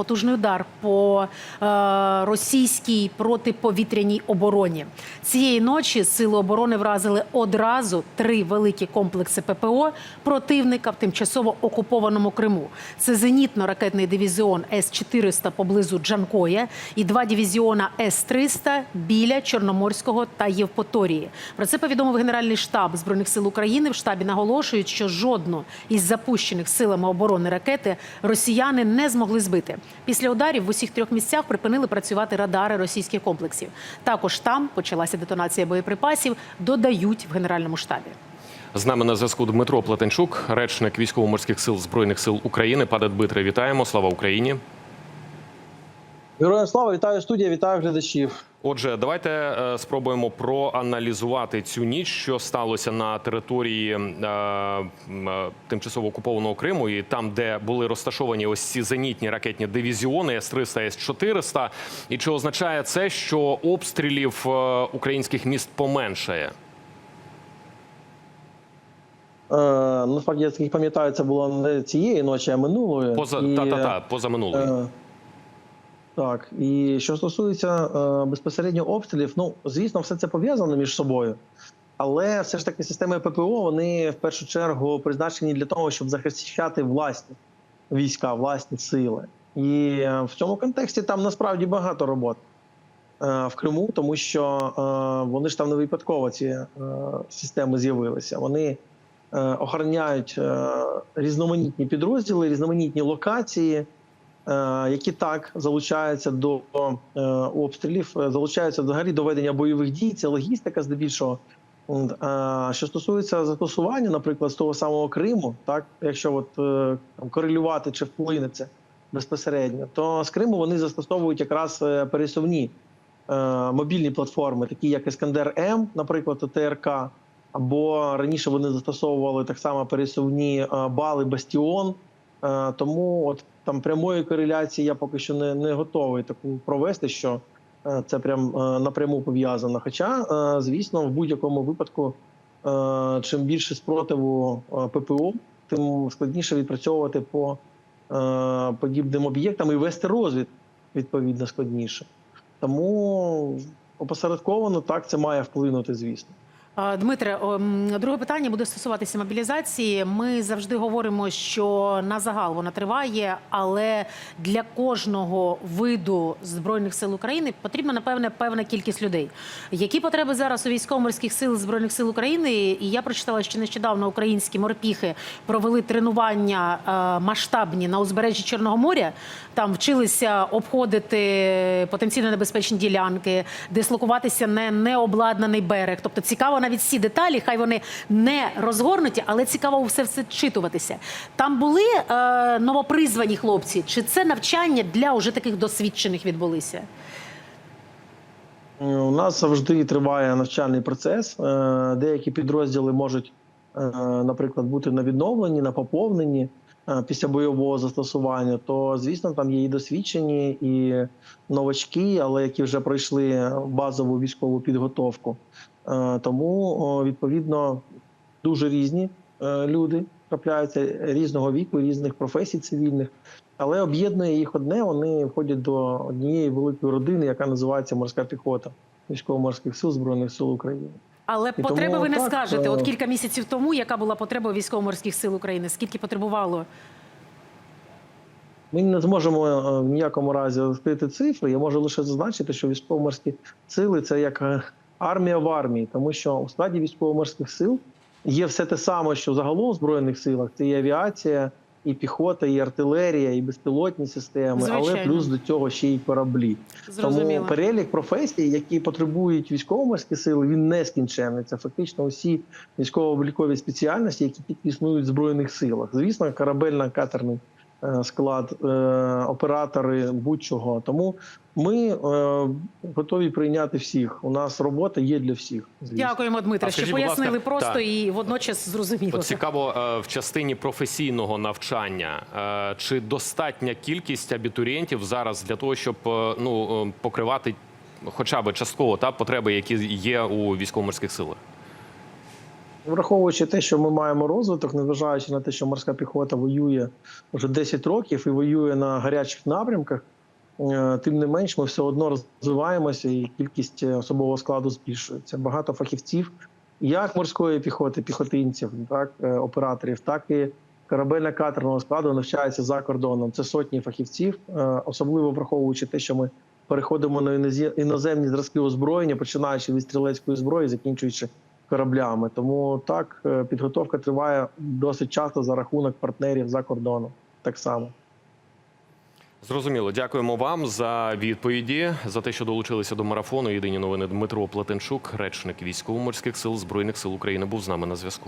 потужний удар по е, російській протиповітряній обороні. Цієї ночі сили оборони вразили одразу три великі комплекси ППО противника в тимчасово окупованому Криму. Це зенітно-ракетний дивізіон С-400 поблизу Джанкоя і два дивізіона С-300 біля Чорноморського та Євпаторії. Про це повідомив Генеральний штаб збройних сил України. В штабі наголошують, що жодну із запущених силами оборони ракети росіяни не змогли збити. Після ударів в усіх трьох місцях припинили працювати радари російських комплексів. Також там почалася детонація боєприпасів. Додають в генеральному штабі. З нами на зв'язку Дмитро Платенчук, речник військово-морських сил збройних сил України. Пане Дмитре, вітаємо! Слава Україні! Героям слава, вітаю студія, вітаю глядачів. Отже, давайте е, спробуємо проаналізувати цю ніч, що сталося на території е, е, тимчасово окупованого Криму, і там, де були розташовані ось ці зенітні ракетні дивізіони С-300, С-400. І чи означає це, що обстрілів е, українських міст поменшає? Е, насправді, я скільки пам'ятаю, це було не цієї ночі, а минулої. Поза І, та та та поза минулою. е, Так, і що стосується е, безпосередньо обстрілів, ну звісно, все це пов'язано між собою. Але все ж таки системи ППО вони в першу чергу призначені для того, щоб захищати власні війська, власні сили. І е, в цьому контексті там насправді багато робот е, в Криму, тому що е, вони ж там не випадково ці системи з'явилися. Вони охороняють різноманітні підрозділи, різноманітні локації, які так залучаються до е, обстрілів, е, залучаються взагалі до ведення бойових дій. Це логістика здебільшого. Що стосується застосування, наприклад, з того самого Криму, так якщо от е, корелювати чи вплине це безпосередньо, то з Криму вони застосовують якраз е, пересувні е, мобільні платформи, такі як Іскандер М, наприклад, ТРК, або раніше вони застосовували так само пересувні е, бали Бастіон. Е, Тому от там прямої кореляції я поки що не, не готовий таку провести, що е, це прям е, напряму пов'язано. Хоча, звісно, в будь-якому випадку, чим більше спротиву ППО, тим складніше відпрацьовувати по подібним об'єктам і вести розвідку відповідно складніше. Тому опосередковано так це має вплинути, звісно. Дмитре, друге питання буде стосуватися мобілізації. Ми завжди говоримо, що на загал вона триває, але для кожного виду збройних сил України потрібна напевне певна кількість людей. Які потреби зараз у військово-морських сил збройних сил України? І я прочитала, що нещодавно українські морпіхи провели тренування масштабні на узбережжі Чорного моря. Там вчилися обходити потенційно небезпечні ділянки, дислокуватися на необладнаний берег. Тобто цікаво навіть всі деталі, хай вони не розгорнуті, але цікаво все це вчитуватися. Там були е, новопризвані хлопці, чи це навчання для уже таких досвідчених відбулися? Е, У нас завжди триває навчальний процес. Е, Деякі підрозділи можуть, е, наприклад, бути на відновленні, на поповненні після бойового застосування. То, звісно, там є і досвідчені, і новачки, але які вже пройшли базову військову підготовку. Е, Тому, відповідно, дуже різні е, люди трапляються різного віку, різних професій цивільних. Але об'єднує їх одне. Вони входять до однієї великої родини, яка називається морська піхота військово-морських сил збройних сил України. Але І потреби тому ви не так, скажете. От е, кілька місяців тому, яка була потреба військово-морських сил України? Скільки потребувало? Ми не зможемо е, в ніякому разі розкрити цифри. Я можу лише зазначити, що військово-морські сили це як е, армія в армії, тому що у складі військово-морських сил є все те саме, що загалом в збройних силах. Це і авіація, і піхота, і артилерія, і безпілотні системи, але плюс до цього ще й кораблі. Зрозуміло. Тому перелік професій, які потребують військово-морські сили, він нескінченний. Це фактично усі військово-облікові спеціальності, які тільки існують в збройних силах. Звісно, корабельно-катерний е, склад, е, оператори будь-чого. Тому ми е, готові прийняти всіх. У нас робота є для всіх. Звісно. Дякуємо, Дмитре, що скажіть, будь ласка, пояснили просто так. і водночас зрозуміло. От цікаво е, в частині професійного навчання. е, Чи достатня кількість абітурієнтів зараз для того, щоб е, ну е, покривати хоча б частково та потреби, які є у військово-морських силах? Враховуючи те, що ми маємо розвиток, незважаючи на те, що морська піхота воює вже 10 років і воює на гарячих напрямках, е, тим не менш, ми все одно розвиваємося, і кількість е, особового складу збільшується. Багато фахівців, як морської піхоти, піхотинців, так е, операторів, так і корабельно-катерного складу навчаються за кордоном. Це сотні фахівців, особливо враховуючи те, що ми переходимо на іноземні зразки озброєння, починаючи від стрілецької зброї, закінчуючи кораблями. Тому так е, підготовка триває досить часто за рахунок партнерів за кордоном. Так само. Зрозуміло, дякуємо вам за відповіді, за те, що долучилися до марафону. Єдині новини Дмитро Платенчук, речник військово-морських сил збройних сил України, був з нами на зв'язку.